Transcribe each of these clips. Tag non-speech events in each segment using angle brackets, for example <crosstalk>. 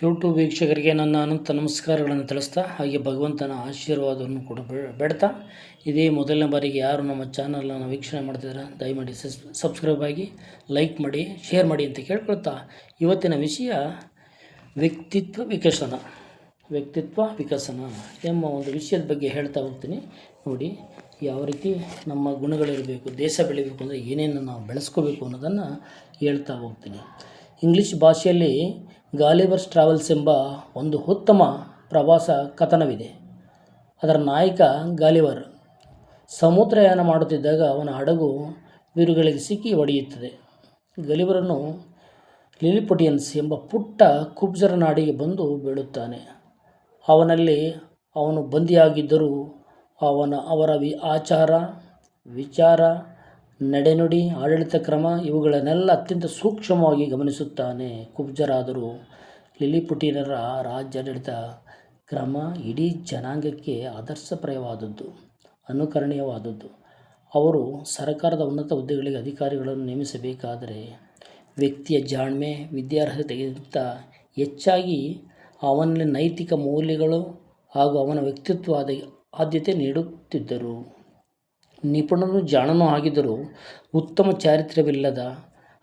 YouTube ವೀಕ್ಷಕರಿಗೆ ನನ್ನ ಅನಂತ ನಮಸ್ಕಾರಗಳನ್ನು ತಿಳಿಸ್ತಾ, ಹಾಗೆ ಭಗವಂತನ ಆಶೀರ್ವಾದವನ್ನು ಕೂಡ ಬೆಡ್ತಾ. ಇದೇ ಮೊದಲನೇ ಬಾರಿಗೆ ಯಾರು ನಮ್ಮ ಚಾನಲನ್ನು ವೀಕ್ಷಣೆ ಮಾಡ್ತಿದ್ದಾರೆ, ದಯಮಾಡಿ ಸಬ್ಸ್ಕ್ರೈಬ್ ಆಗಿ ಲೈಕ್ ಮಾಡಿ ಶೇರ್ ಮಾಡಿ ಅಂತ ಕೇಳ್ಕೊಳ್ತಾ. ಇವತ್ತಿನ ವಿಷಯ ವ್ಯಕ್ತಿತ್ವ ವಿಕಸನ. ವ್ಯಕ್ತಿತ್ವ ವಿಕಸನ ಎಂಬ ಒಂದು ವಿಷಯದ ಬಗ್ಗೆ ಹೇಳ್ತಾ ಹೋಗ್ತೀನಿ. ನೋಡಿ, ಯಾವ ರೀತಿ ನಮ್ಮ ಗುಣಗಳಿರಬೇಕು, ದೇಶ ಬೆಳಿಬೇಕು ಅಂದರೆ ಏನೇನು ನಾವು ಬೆಳೆಸ್ಕೋಬೇಕು ಅನ್ನೋದನ್ನು ಹೇಳ್ತಾ ಹೋಗ್ತೀನಿ. ಇಂಗ್ಲೀಷ್ ಭಾಷೆಯಲ್ಲಿ ಗಾಲಿವರ್ಸ್ ಟ್ರಾವೆಲ್ಸ್ ಎಂಬ ಒಂದು ಉತ್ತಮ ಪ್ರವಾಸ ಕಥನವಿದೆ. ಅದರ ನಾಯಕ ಗಾಲಿವರ್ ಸಮುದ್ರಯಾನ ಮಾಡುತ್ತಿದ್ದಾಗ ಅವನ ಹಡಗು ಬಿರುಗಳಿಗೆ ಸಿಕ್ಕಿ ಒಡೆಯುತ್ತದೆ. ಗಲಿವರನ್ನು ಲಿಲಿಪುಟಿಯನ್ಸ್ ಎಂಬ ಪುಟ್ಟ ಕುಬ್ಜರ ನಾಡಿಗೆ ಬಂದು ಬೀಳುತ್ತಾನೆ. ಅವನಲ್ಲಿ ಅವನು ಬಂದಿಯಾಗಿದ್ದರೂ ಅವನ ಅವರ ವಿ, ಆಚಾರ, ವಿಚಾರ ನಡೆನುಡಿ ಆಡಳಿತ ಕ್ರಮ ಇವುಗಳನ್ನೆಲ್ಲ ಅತ್ಯಂತ ಸೂಕ್ಷ್ಮವಾಗಿ ಗಮನಿಸುತ್ತಾನೆ ಕುಬ್ಜರಾದರೂ. ಲಿಲಿಪುಟಿನರ ರಾಜ್ಯಾಡಳಿತ ಕ್ರಮ ಇಡೀ ಜನಾಂಗಕ್ಕೆ ಆದರ್ಶಪ್ರಾಯವಾದದ್ದು, ಅನುಕರಣೀಯವಾದದ್ದು. ಅವರು ಸರ್ಕಾರದ ಉನ್ನತ ಹುದ್ದೆಗಳಿಗೆ ಅಧಿಕಾರಿಗಳನ್ನು ನೇಮಿಸಬೇಕಾದರೆ ವ್ಯಕ್ತಿಯ ಜಾಣ್ಮೆ ವಿದ್ಯಾರ್ಹತೆಗಿಂತ ಹೆಚ್ಚಾಗಿ ಅವನಲ್ಲಿ ನೈತಿಕ ಮೌಲ್ಯಗಳು ಹಾಗೂ ಅವನ ವ್ಯಕ್ತಿತ್ವ ಆದ್ಯತೆ ನೀಡುತ್ತಿದ್ದರು. ನಿಪುಣನು ಜಾಣನೂ ಆಗಿದ್ದರೂ ಉತ್ತಮ ಚಾರಿತ್ರ್ಯವಿಲ್ಲದ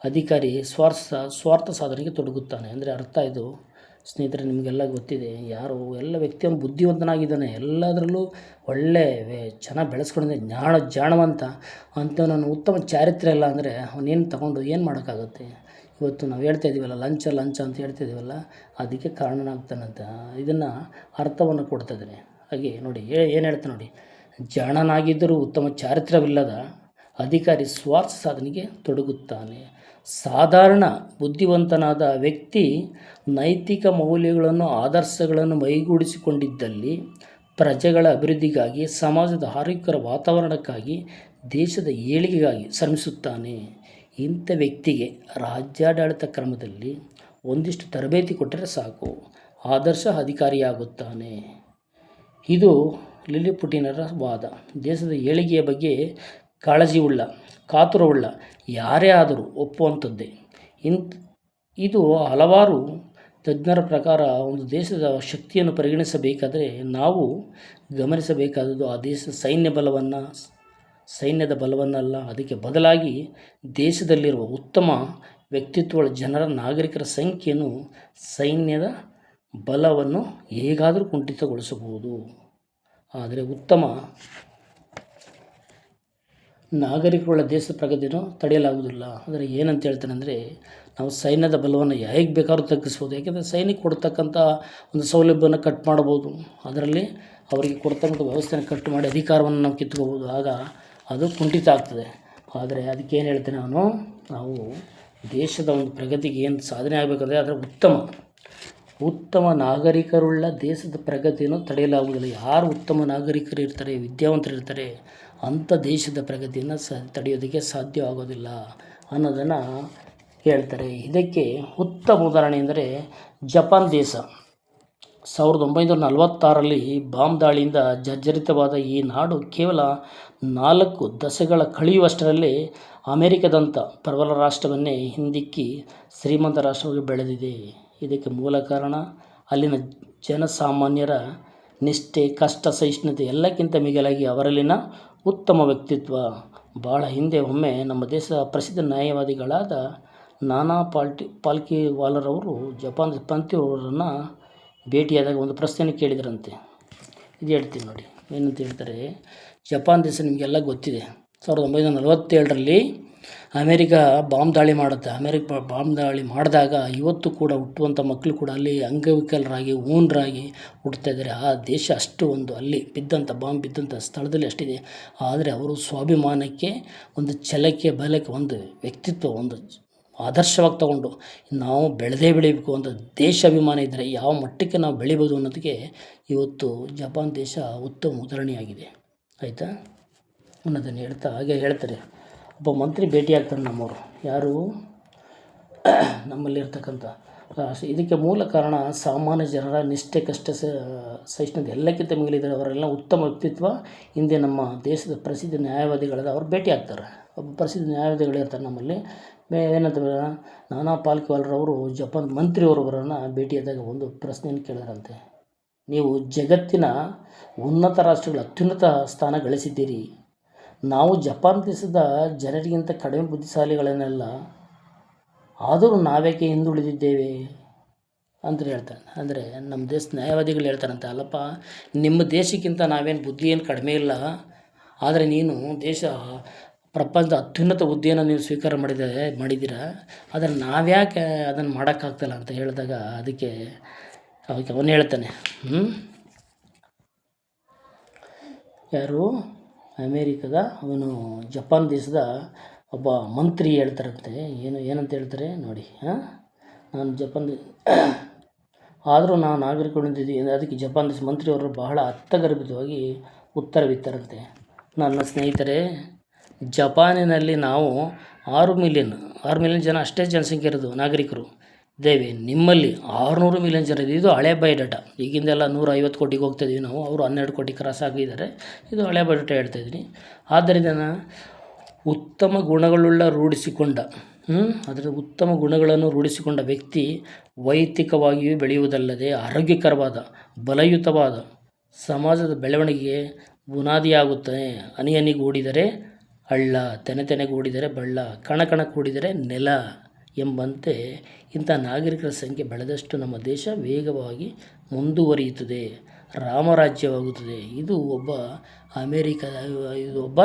ಅಧಿಕಾರಿ ಸ್ವಾರ್ಥ ಸ್ವಾರ್ಥ ಸಾಧನೆಗೆ ತೊಡಗುತ್ತಾನೆ. ಅಂದರೆ ಅರ್ಥ ಇದು. ಸ್ನೇಹಿತರೆ, ನಿಮಗೆಲ್ಲ ಗೊತ್ತಿದೆ, ಯಾರು ಎಲ್ಲ ವ್ಯಕ್ತಿಯನ್ನು ಬುದ್ಧಿವಂತನಾಗಿದ್ದಾನೆ, ಎಲ್ಲದರಲ್ಲೂ ಒಳ್ಳೆ ಚೆನ್ನಾಗಿ ಬೆಳೆಸ್ಕೊಂಡಿದ್ದೆ ಜ್ಞಾನ, ಜಾಣವಂತ ಅಂಥವನನ್ನು ಉತ್ತಮ ಚಾರಿತ್ರ್ಯ ಇಲ್ಲ ಅಂದರೆ ಅವನೇನು ತಗೊಂಡು ಏನು ಮಾಡೋಕ್ಕಾಗುತ್ತೆ? ಇವತ್ತು ನಾವು ಹೇಳ್ತಾ ಇದ್ದೀವಲ್ಲ, ಲಂಚ ಲಂಚ ಅಂತ ಹೇಳ್ತಾ ಇದ್ದೀವಲ್ಲ, ಅದಕ್ಕೆ ಕಾರಣನಾಗ್ತಾನಂತ. ಇದನ್ನು ಅರ್ಥವನ್ನು ಕೊಡ್ತಾ ಇದ್ದಾನೆ. ಹಾಗೆ ನೋಡಿ ಏನು ಹೇಳ್ತಾನೆ ನೋಡಿ. ಜಾಣನಾಗಿದ್ದರೂ ಉತ್ತಮ ಚಾರಿತ್ರ್ಯವಿಲ್ಲದ ಅಧಿಕಾರಿ ಸ್ವಾರ್ಥ ಸಾಧನೆಗೆ ತೊಡಗುತ್ತಾನೆ. ಸಾಧಾರಣ, ಬುದ್ಧಿವಂತನಾದ ವ್ಯಕ್ತಿ ನೈತಿಕ ಮೌಲ್ಯಗಳನ್ನು, ಆದರ್ಶಗಳನ್ನು ಮೈಗೂಡಿಸಿಕೊಂಡಿದ್ದಲ್ಲಿ ಪ್ರಜೆಗಳ ಅಭಿವೃದ್ಧಿಗಾಗಿ, ಸಮಾಜದ ಆರೋಗ್ಯಕರ ವಾತಾವರಣಕ್ಕಾಗಿ, ದೇಶದ ಏಳಿಗೆಗಾಗಿ ಶ್ರಮಿಸುತ್ತಾನೆ. ಇಂಥ ವ್ಯಕ್ತಿಗೆ ರಾಜ್ಯಾಡಳಿತ ಕ್ರಮದಲ್ಲಿ ಒಂದಿಷ್ಟು ತರಬೇತಿ ಕೊಟ್ಟರೆ ಸಾಕು. ಆದರ್ಶ ಅಧಿಕಾರಿಯಾಗುತ್ತಾನೆ. ಇದು ಲಿಲಿಪುಟಿನರ ವಾದ. ದೇಶದ ಏಳಿಗೆಯ ಬಗ್ಗೆ ಕಾಳಜಿಯುಳ್ಳ, ಕಾತುರವುಳ್ಳ, ಯಾರೇ ಆದರೂ ಒಪ್ಪುವಂಥದ್ದೇ. ಇಂತ್, ಇದು ಹಲವಾರು ತಜ್ಞರ ಪ್ರಕಾರ ಒಂದು ದೇಶದ ಶಕ್ತಿಯನ್ನು ಪರಿಗಣಿಸಬೇಕಾದರೆ ನಾವು ಗಮನಿಸಬೇಕಾದದ್ದು ಆ ದೇಶದ ಸೈನ್ಯ ಬಲವನ್ನು, ಸೈನ್ಯದ ಬಲವನ್ನಲ್ಲ, ಅದಕ್ಕೆ ಬದಲಾಗಿ ದೇಶದಲ್ಲಿರುವ ಉತ್ತಮ ವ್ಯಕ್ತಿತ್ವಗಳ ಜನರ ನಾಗರಿಕರ ಸಂಖ್ಯೆಯನ್ನು ಸೈನ್ಯದ ಬಲವನ್ನು ಹೇಗಾದರೂ ಕುಂಠಿತಗೊಳಿಸಬಹುದು. ಆದರೆ ಉತ್ತಮ ನಾಗರಿಕರುಗಳ ದೇಶದ ಪ್ರಗತಿಯನ್ನು ತಡೆಯಲಾಗುವುದಿಲ್ಲ. ಅಂದರೆ ಏನಂತ ಹೇಳ್ತಾನೆ ಅಂದರೆ, ನಾವು ಸೈನ್ಯದ ಬಲವನ್ನು ಹೇಗೆ ಬೇಕಾದ್ರೂ ತಗ್ಗಿಸ್ಬೋದು. ಯಾಕೆಂದರೆ ಸೈನಿಕ ಕೊಡ್ತಕ್ಕಂಥ ಒಂದು ಸೌಲಭ್ಯವನ್ನು ಕಟ್ ಮಾಡ್ಬೋದು ಅದರಲ್ಲಿ ಅವರಿಗೆ ಕೊಡ್ತಕ್ಕಂಥ ವ್ಯವಸ್ಥೆನ ಕಟ್ ಮಾಡಿ ಅಧಿಕಾರವನ್ನು ನಾವು ಕಿತ್ಕೋಬೋದು ಆಗ ಅದು ಕುಂಠಿತ ಆಗ್ತದೆ. ಆದರೆ ಅದಕ್ಕೆ ಏನು ಹೇಳ್ತೇನೆ ನಾನು, ನಾವು ದೇಶದ ಒಂದು ಪ್ರಗತಿಗೆ ಏನು ಸಾಧನೆ ಆಗಬೇಕಂದ್ರೆ ಅದರ ಉತ್ತಮ ಉತ್ತಮ ನಾಗರಿಕರುಳ್ಳ ದೇಶದ ಪ್ರಗತಿಯನ್ನು ತಡೆಯಲಾಗುವುದಿಲ್ಲ. ಯಾರು ಉತ್ತಮ ನಾಗರಿಕರು ಇರ್ತಾರೆ ವಿದ್ಯಾವಂತರು ಇರ್ತಾರೆ ಅಂಥ ದೇಶದ ಪ್ರಗತಿಯನ್ನು ಸ ತಡೆಯೋದಕ್ಕೆ ಸಾಧ್ಯವಾಗೋದಿಲ್ಲ ಅನ್ನೋದನ್ನು ಹೇಳ್ತಾರೆ. ಇದಕ್ಕೆ ಉತ್ತಮ ಉದಾಹರಣೆ ಎಂದರೆ ಜಪಾನ್ ದೇಶ. ಸಾವಿರದ ಒಂಬೈನೂರ ನಲವತ್ತಾರಲ್ಲಿ ಬಾಂಬ್ ದಾಳಿಯಿಂದ ಜರ್ಜರಿತವಾದ ಈ ನಾಡು ಕೇವಲ ನಾಲ್ಕು ದಶಗಳ ಕಳೆಯುವಷ್ಟರಲ್ಲಿ ಅಮೆರಿಕದಂಥ ಪ್ರಬಲ ರಾಷ್ಟ್ರವನ್ನೇ ಹಿಂದಿಕ್ಕಿ ಶ್ರೀಮಂತ ರಾಷ್ಟ್ರವಾಗಿ ಬೆಳೆದಿದೆ. ಇದಕ್ಕೆ ಮೂಲ ಕಾರಣ ಅಲ್ಲಿನ ಜನಸಾಮಾನ್ಯರ ನಿಷ್ಠೆ, ಕಷ್ಟ, ಸಹಿಷ್ಣುತೆ ಎಲ್ಲಕ್ಕಿಂತ ಮಿಗಿಲಾಗಿ ಅವರಲ್ಲಿನ ಉತ್ತಮ ವ್ಯಕ್ತಿತ್ವ. ಭಾಳ ಹಿಂದೆ ಒಮ್ಮೆ ನಮ್ಮ ದೇಶದ ಪ್ರಸಿದ್ಧ ನ್ಯಾಯವಾದಿಗಳಾದ ನಾನಾ ಪಾಲ್ಟಿ, ಪಾಲ್ಕಿವಾಲರವರು ಜಪಾನ್ ಪಂತಿಯವರನ್ನು ಭೇಟಿಯಾದಾಗ ಒಂದು ಪ್ರಶ್ನೆಯನ್ನು ಕೇಳಿದ್ರಂತೆ. ಇದು ಹೇಳ್ತೀನಿ ನೋಡಿ, ಏನಂತ ಹೇಳ್ತಾರೆ, ಜಪಾನ್ ದೇಶ ನಿಮಗೆಲ್ಲ ಗೊತ್ತಿದೆ. ಸಾವಿರದ ಒಂಬೈನೂರ ನಲವತ್ತೇಳರಲ್ಲಿ ಅಮೇರಿಕ ಬಾಂಬ್ ದಾಳಿ ಮಾಡುತ್ತೆ. ಅಮೇರಿಕ ಬಾಂಬ್ ದಾಳಿ ಮಾಡಿದಾಗ ಇವತ್ತು ಕೂಡ ಹುಟ್ಟುವಂಥ ಮಕ್ಕಳು ಕೂಡ ಅಲ್ಲಿ ಅಂಗವಿಕಲರಾಗಿ ಊನರಾಗಿ ಇದ್ದಾರೆ. ಆ ದೇಶ ಅಷ್ಟು ಒಂದು ಅಲ್ಲಿ ಬಿದ್ದಂಥ ಬಾಂಬ್ ಬಿದ್ದಂಥ ಸ್ಥಳದಲ್ಲಿ ಅಷ್ಟಿದೆ. ಆದರೆ ಅವರು ಸ್ವಾಭಿಮಾನಕ್ಕೆ, ಒಂದು ಛಲಕ್ಕೆ, ಬಲಕ್ಕೆ, ಒಂದು ವ್ಯಕ್ತಿತ್ವ, ಒಂದು ಆದರ್ಶವಾಗಿ ತಗೊಂಡು ನಾವು ಬೆಳೆದೇ ಬೆಳಿಬೇಕು ಅಂತ ದೇಶಾಭಿಮಾನ ಇದ್ದರೆ ಯಾವ ಮಟ್ಟಕ್ಕೆ ನಾವು ಬೆಳಿಬೋದು ಅನ್ನೋದಕ್ಕೆ ಇವತ್ತು ಜಪಾನ್ ದೇಶ ಉತ್ತಮ ಉದಾಹರಣೆಯಾಗಿದೆ. ಆಯಿತಾ? ಅನ್ನೋದನ್ನು ಹೇಳ್ತಾ ಹಾಗೆ ಹೇಳ್ತಾರೆ. ಒಬ್ಬ ಮಂತ್ರಿ ಭೇಟಿ ಆಗ್ತಾರೆ ನಮ್ಮವರು. ಯಾರು? <clears throat> ನಮ್ಮಲ್ಲಿರ್ತಕ್ಕಂಥ ಇದಕ್ಕೆ ಮೂಲ ಕಾರಣ ಸಾಮಾನ್ಯ ಜನರ ನಿಷ್ಠೆ, ಕಷ್ಟ ಸಹಿಷ್ಣುತೆ ಎಲ್ಲಕ್ಕಿಂತ ಮಿಗಿಲಿದ್ದಾರೆ ಅವರೆಲ್ಲ ಉತ್ತಮ ವ್ಯಕ್ತಿತ್ವ, ಹಿಂದೆ ನಮ್ಮ ದೇಶದ ಪ್ರಸಿದ್ಧ ನ್ಯಾಯವಾದಿಗಳಾದ ಅವ್ರು ಭೇಟಿ ಆಗ್ತಾರೆ. ಒಬ್ಬ ಪ್ರಸಿದ್ಧ ನ್ಯಾಯವಾದಿಗಳಿರ್ತಾರೆ ನಮ್ಮಲ್ಲಿ. ಏನಂತಾರೆ ಏನಂತ ನಾನಾ ಪಾಲ್ಕಿವಾಲ್ರವರು, ಜಪಾನ್ ಮಂತ್ರಿಯವರೊಬ್ಬರನ್ನು ಭೇಟಿಯಾದಾಗ ಒಂದು ಪ್ರಶ್ನೆಯನ್ನು ಕೇಳಿದ್ರಂತೆ. ನೀವು ಜಗತ್ತಿನ ಉನ್ನತ ರಾಷ್ಟ್ರಗಳ ಅತ್ಯುನ್ನತ ಸ್ಥಾನ ಗಳಿಸಿದ್ದೀರಿ. ನಾವು ಜಪಾನ್ ದೇಶದ ಜನರಿಗಿಂತ ಕಡಿಮೆ ಬುದ್ಧಿಶಾಲಿಗಳನ್ನೆಲ್ಲ ಆದರೂ ನಾವೇಕೆ ಹಿಂದುಳಿದಿದ್ದೇವೆ ಅಂತ ಹೇಳ್ತಾನೆ ಅಂದರೆ ನಮ್ಮ ದೇಶ ನ್ಯಾಯವಾದಿಗಳು ಹೇಳ್ತಾರಂತೆ, ಅಲ್ಲಪ್ಪ, ನಿಮ್ಮ ದೇಶಕ್ಕಿಂತ ನಾವೇನು ಬುದ್ಧಿ ಏನು ಕಡಿಮೆ ಇಲ್ಲ, ಆದರೆ ನೀನು ದೇಶ ಪ್ರಪಂಚದ ಅತ್ಯುನ್ನತ ಹುದ್ದೆಯನ್ನು ನೀವು ಸ್ವೀಕಾರ ಮಾಡಿದರೆ ಮಾಡಿದ್ದೀರ? ಆದರೆ ನಾವ್ಯಾಕೆ ಅದನ್ನು ಮಾಡೋಕ್ಕಾಗ್ತಿಲ್ಲ ಅಂತ ಹೇಳಿದಾಗ ಅದಕ್ಕೆ ಅವನು ಹೇಳ್ತಾನೆ. ಹ್ಞೂ ಯಾರು? ಅಮೇರಿಕದ, ಅವನು ಜಪಾನ್ ದೇಶದ ಒಬ್ಬ ಮಂತ್ರಿ ಹೇಳ್ತಾರಂತೆ. ಏನು, ಏನಂತ ಹೇಳ್ತಾರೆ ನೋಡಿ, ಹಾಂ? ನಾನು ಜಪಾನ್ ಆದರೂ ನಾನು ನಾಗರಿಕಗೊಂಡಿದ್ದೀವಿ ಅದಕ್ಕೆ ಜಪಾನ್ ದೇಶ ಮಂತ್ರಿಯವರು ಬಹಳ ಅರ್ಥಗರ್ಭಿತವಾಗಿ ಉತ್ತರವಿತ್ತಾರಂತೆ ನನ್ನ ಸ್ನೇಹಿತರೆ, ಜಪಾನಿನಲ್ಲಿ ನಾವು ಆರು ಮಿಲಿಯನ್ ಆರು ಮಿಲಿಯನ್ ಜನ ಅಷ್ಟೇ ಜನಸಂಖ್ಯೆ ಇರೋದು ನಾಗರಿಕರು. ಇದ್ದೇವೆ ನಿಮ್ಮಲ್ಲಿ ಆರುನೂರು ಮಿಲಿಯನ್ ಜನ ಇದೆ ಹಳೆ ಬೈ ಡಾಟಾ ಈಗಿಂದೆಲ್ಲ ನೂರ ಐವತ್ತು ಕೋಟಿಗೆ ಹೋಗ್ತಾ ನಾವು. ಅವರು ಹನ್ನೆರಡು ಕೋಟಿ ಕ್ರಾಸ್ ಆಗಿದ್ದಾರೆ. ಇದು ಹಳೆ ಬಯೋಡಾಟ ಹೇಳ್ತಾ ಇದ್ದೀನಿ. ಆದ್ದರಿಂದ ಉತ್ತಮ ಗುಣಗಳುಳ್ಳ ರೂಢಿಸಿಕೊಂಡ? ಅದರ ಉತ್ತಮ ಗುಣಗಳನ್ನು ರೂಢಿಸಿಕೊಂಡ ವ್ಯಕ್ತಿ ವೈಯಕ್ತಿಕವಾಗಿಯೂ ಬೆಳೆಯುವುದಲ್ಲದೆ ಆರೋಗ್ಯಕರವಾದ, ಬಲಯುತವಾದ ಸಮಾಜದ ಬೆಳವಣಿಗೆಗೆ ಬುನಾದಿಯಾಗುತ್ತದೆ. ಅನಿಯನಿಗೂಡಿದರೆ ಹಳ್ಳ, ತೆನೆ ತೆನೆಗೂಡಿದರೆ ಬಳ್ಳ ಕಣ ಕಣ ಕೂಡಿದರೆ ನೆಲ. ಎಂಬಂತೆ ಇಂಥ ನಾಗರಿಕರ ಸಂಖ್ಯೆ ಬೆಳೆದಷ್ಟು ನಮ್ಮ ದೇಶ ವೇಗವಾಗಿ ಮುಂದುವರಿಯುತ್ತದೆ, ರಾಮರಾಜ್ಯವಾಗುತ್ತದೆ. ಇದು ಒಬ್ಬ ಅಮೇರಿಕ, ಇದು ಒಬ್ಬ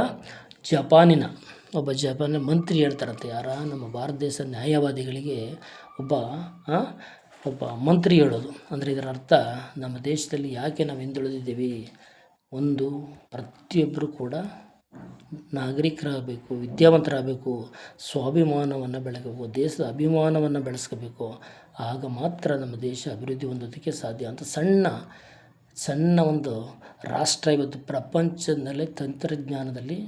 ಜಪಾನಿನ ಒಬ್ಬ ಜಪಾನಿನ ಮಂತ್ರಿ ಹೇಳ್ತಾರಂತೆ. ಯಾರ? ನಮ್ಮ ಭಾರತ ದೇಶದ ನ್ಯಾಯವಾದಿಗಳಿಗೆ ಒಬ್ಬ ಒಬ್ಬ ಮಂತ್ರಿ ಹೇಳೋದು. ಅಂದರೆ ಇದರ ಅರ್ಥ ನಮ್ಮ ದೇಶದಲ್ಲಿ ಯಾಕೆ ನಾವು ಹಿಂದುಳಿದಿದ್ದೀವಿ? ಒಂದು, ಪ್ರತಿಯೊಬ್ಬರು ಕೂಡ ನಾಗರಿಕರಾಗಬೇಕು, ವಿದ್ಯಾವಂತರಾಗಬೇಕು, ಸ್ವಾಭಿಮಾನವನ್ನು ಬೆಳಗಬೇಕು, ದೇಶದ ಅಭಿಮಾನವನ್ನು ಬೆಳೆಸ್ಕೋಬೇಕು. ಆಗ ಮಾತ್ರ ನಮ್ಮ ದೇಶ ಅಭಿವೃದ್ಧಿ ಹೊಂದೋದಕ್ಕೆ ಸಾಧ್ಯ ಅಂತ ಸಣ್ಣ ಸಣ್ಣ ಒಂದು ರಾಷ್ಟ್ರ ಇವತ್ತು ಪ್ರಪಂಚದಲ್ಲೇ ತಂತ್ರಜ್ಞಾನದಲ್ಲಿ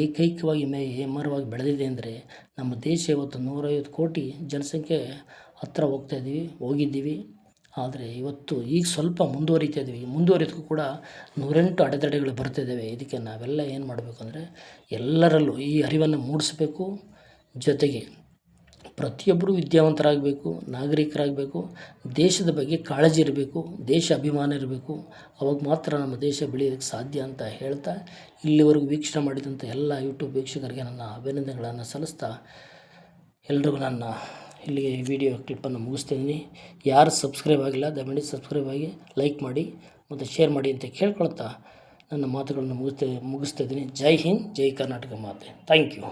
ಏಕೈಕವಾಗಿ ಮೇ ಹೇಮರವಾಗಿ ಬೆಳೆದಿದೆ ಅಂದರೆ ನಮ್ಮ ದೇಶ ಇವತ್ತು ನೂರೈವತ್ತು ಕೋಟಿ ಜನಸಂಖ್ಯೆ ಹತ್ರ ಹೋಗ್ತಾ ಇದ್ದೀವಿ, ಹೋಗಿದ್ದೀವಿ. ಆದರೆ ಇವತ್ತು ಈಗ ಸ್ವಲ್ಪ ಮುಂದುವರಿತಾ ಇದ್ದೀವಿ. ಮುಂದುವರಿದಕ್ಕೂ ಕೂಡ ನೂರೆಂಟು ಅಡೆತಡೆಗಳು ಬರ್ತಿದ್ದಾವೆ ಇದಕ್ಕೆ ನಾವೆಲ್ಲ ಏನು ಮಾಡಬೇಕು ಅಂದರೆ ಎಲ್ಲರಲ್ಲೂ ಈ ಅರಿವನ್ನು ಮೂಡಿಸಬೇಕು. ಜೊತೆಗೆ ಪ್ರತಿಯೊಬ್ಬರು ವಿದ್ಯಾವಂತರಾಗಬೇಕು, ನಾಗರಿಕರಾಗಬೇಕು, ದೇಶದ ಬಗ್ಗೆ ಕಾಳಜಿ ಇರಬೇಕು, ದೇಶ ಅಭಿಮಾನ ಇರಬೇಕು. ಅವಾಗ ಮಾತ್ರ ನಮ್ಮ ದೇಶ ಬೆಳೆಯೋದಕ್ಕೆ ಸಾಧ್ಯ ಅಂತ ಹೇಳ್ತಾ ಇಲ್ಲಿವರೆಗೂ ವೀಕ್ಷಣೆ ಮಾಡಿದಂಥ ಎಲ್ಲ ಯೂಟ್ಯೂಬ್ ವೀಕ್ಷಕರಿಗೆ ನನ್ನ ಅಭಿನಂದನೆಗಳನ್ನು ಸಲ್ಲಿಸ್ತಾ ಎಲ್ರಿಗೂ ನನ್ನ ಇಲ್ಲಿಗೆ ವಿಡಿಯೋ ಕ್ಲಿಪ್ಪನ್ನು ಮುಗಿಸ್ತಿದ್ದೀನಿ. ಯಾರು ಸಬ್ಸ್ಕ್ರೈಬ್ ಆಗಿಲ್ಲ, ದಯಮಾಡಿ ಸಬ್ಸ್ಕ್ರೈಬ್ ಆಗಿ, ಲೈಕ್ ಮಾಡಿ ಮತ್ತು ಶೇರ್ ಮಾಡಿ ಅಂತ ಕೇಳ್ಕೊಳ್ತಾ ನನ್ನ ಮಾತುಗಳನ್ನು ಮುಗಿಸ್ತಾ ಮುಗಿಸ್ತಾ ಇದ್ದೀನಿ ಜೈ ಹಿಂದ್, ಜೈ ಕರ್ನಾಟಕ ಮಾತೆ. Thank you.